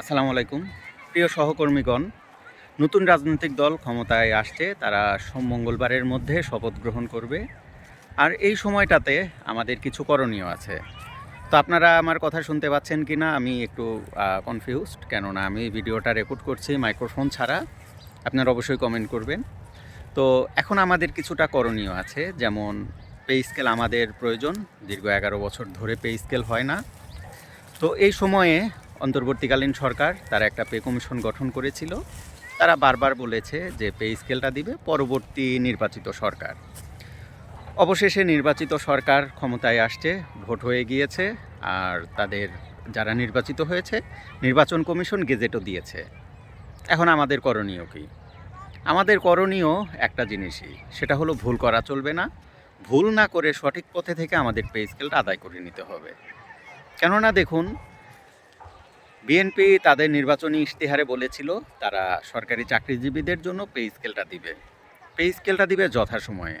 আসসালামু আলাইকুম। প্রিয় সহকর্মীগণ, নতুন রাজনৈতিক দল ক্ষমতায় আসছে, তারা মঙ্গলবারের মধ্যে শপথ গ্রহণ করবে। আর এই সময়টাতে আমাদের কিছু করণীয় আছে। তো আপনারা আমার কথা শুনতে পাচ্ছেন কি না আমি একটু কনফিউজড কেননা আমি ভিডিওটা রেকর্ড করছি মাইক্রোফোন ছাড়া। আপনারা অবশ্যই কমেন্ট করবেন। তো এখন আমাদের কিছুটা করণীয় আছে, যেমন পে স্কেল আমাদের প্রয়োজন। দীর্ঘ এগারো বছর ধরে পে স্কেল হয় না। তো এই সময়ে অন্তর্বর্তীকালীন সরকার তারা একটা পে কমিশন গঠন করেছিল। তারা বারবার বলেছে যে পে স্কেলটা দিবে পরবর্তী নির্বাচিত সরকার। অবশেষে নির্বাচিত সরকার ক্ষমতায় আসছে, ভোট হয়ে গিয়েছে, আর তাদের যারা নির্বাচিত হয়েছে, নির্বাচন কমিশন গেজেটও দিয়েছে। এখন আমাদের করণীয় কী? আমাদের করণীয় একটা জিনিসই, সেটা হলো ভুল করা চলবে না। ভুল না করে সঠিক পথে থেকে আমাদের পে স্কেলটা আদায় করে নিতে হবে। কেননা দেখুন বিএনপি তাদের নির্বাচনী ইশতেহারে বলেছিল, তারা সরকারি চাকরিজীবীদের জন্য পে স্কেলটা দিবে। পে স্কেলটা দিবে যথাসময়ে।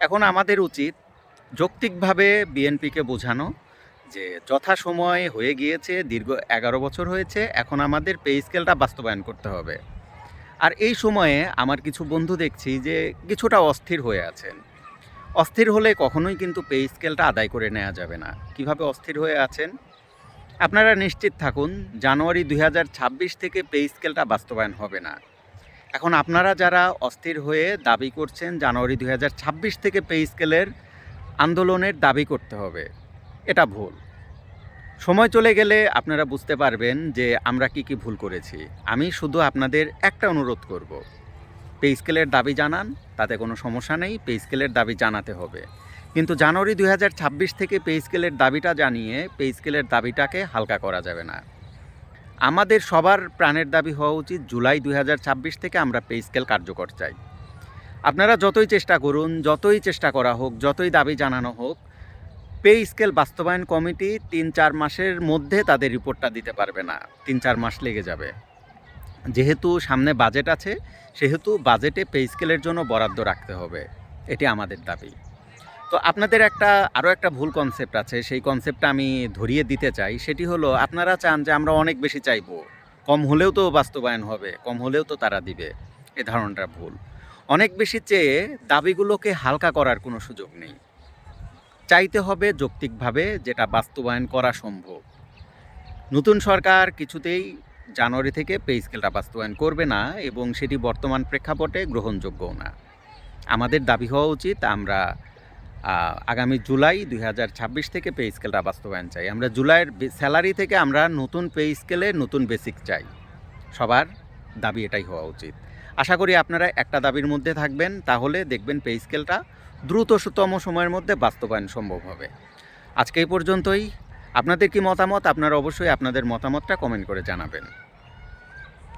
এখন আমাদের উচিত যৌক্তিকভাবে বিএনপিকে বোঝানো যে যথাসময়ে হয়ে গিয়েছে, দীর্ঘ এগারো বছর হয়েছে, এখন আমাদের পে স্কেলটা বাস্তবায়ন করতে হবে। আর এই সময়ে আমার কিছু বন্ধু দেখছি যে কিছুটা অস্থির হয়ে আছেন। অস্থির হলে কখনোই কিন্তু পে স্কেলটা আদায় করে নেওয়া যাবে না। কীভাবে অস্থির হয়ে আছেন? আপনারা নিশ্চিত থাকুন, জানুয়ারি দুই হাজার ছাব্বিশ থেকে পে স্কেলটা বাস্তবায়ন হবে না। এখন আপনারা যারা অস্থির হয়ে দাবি করছেন, জানুয়ারি দুই হাজার ছাব্বিশ থেকে পে স্কেলের আন্দোলনের দাবি করতে হবে, এটা ভুল। সময় চলে গেলে আপনারা বুঝতে পারবেন যে আমরা কি কি ভুল করেছি। আমি শুধু আপনাদের একটা অনুরোধ করব, পে স্কেলের দাবি জানান, তাতে কোনো সমস্যা নেই, পে স্কেলের দাবি জানাতে হবে। কিন্তু জানুয়ারি দু হাজার ছাব্বিশ থেকে পে স্কেলের দাবিটা জানিয়ে পে স্কেলের দাবিটাকে হালকা করা যাবে না। আমাদের সবার প্রাণের দাবি হওয়া উচিত জুলাই দু হাজার ছাব্বিশ থেকে আমরা পে স্কেল কার্যকর চাই। আপনারা যতই চেষ্টা করুন, যতই চেষ্টা করা হোক, যতই দাবি জানানো হোক, পে স্কেল বাস্তবায়ন কমিটি তিন চার মাসের মধ্যে তাদের রিপোর্টটা দিতে পারবে না। তিন চার মাস লেগে যাবে। যেহেতু সামনে বাজেট আছে, সেহেতু বাজেটে পে স্কেলের জন্য বরাদ্দ রাখতে হবে। এটি আমাদের দাবি। তো আপনাদের একটা আরও একটা ভুল কনসেপ্ট আছে, সেই কনসেপ্টটা আমি ধরিয়ে দিতে চাই। সেটি হলো, আপনারা চান যে আমরা অনেক বেশি চাইব। কম হলেও তো বাস্তবায়ন হবে, কম হলেও তো তারা দিবে। এ ধারণাটা ভুল। অনেক বেশি চেয়ে দাবিগুলোকে হালকা করার কোনো সুযোগ নেই। চাইতে হবে যৌক্তিকভাবে যেটা বাস্তবায়ন করা সম্ভব। নতুন সরকার কিছুতেই জানুয়ারি থেকে পে স্কেলটা বাস্তবায়ন করবে না এবং সেটি বর্তমান প্রেক্ষাপটে গ্রহণযোগ্যও না। আমাদের দাবি হওয়া উচিত আমরা আগামী জুলাই দুই হাজার ছাব্বিশ থেকে পে স্কেলটা বাস্তবায়ন চাই। আমরা জুলাইয়ের স্যালারি থেকে আমরা নতুন পে স্কেলে নতুন বেসিক চাই। সবার দাবি এটাই হওয়া উচিত। আশা করি আপনারা একটা দাবির মধ্যে থাকবেন, তাহলে দেখবেন পে স্কেলটা দ্রুততম সময়ের মধ্যে বাস্তবায়ন সম্ভব হবে। আজকে এই পর্যন্তই। আপনাদের কি মতামত? আপনারা অবশ্যই আপনাদের মতামতটা কমেন্ট করে জানাবেন।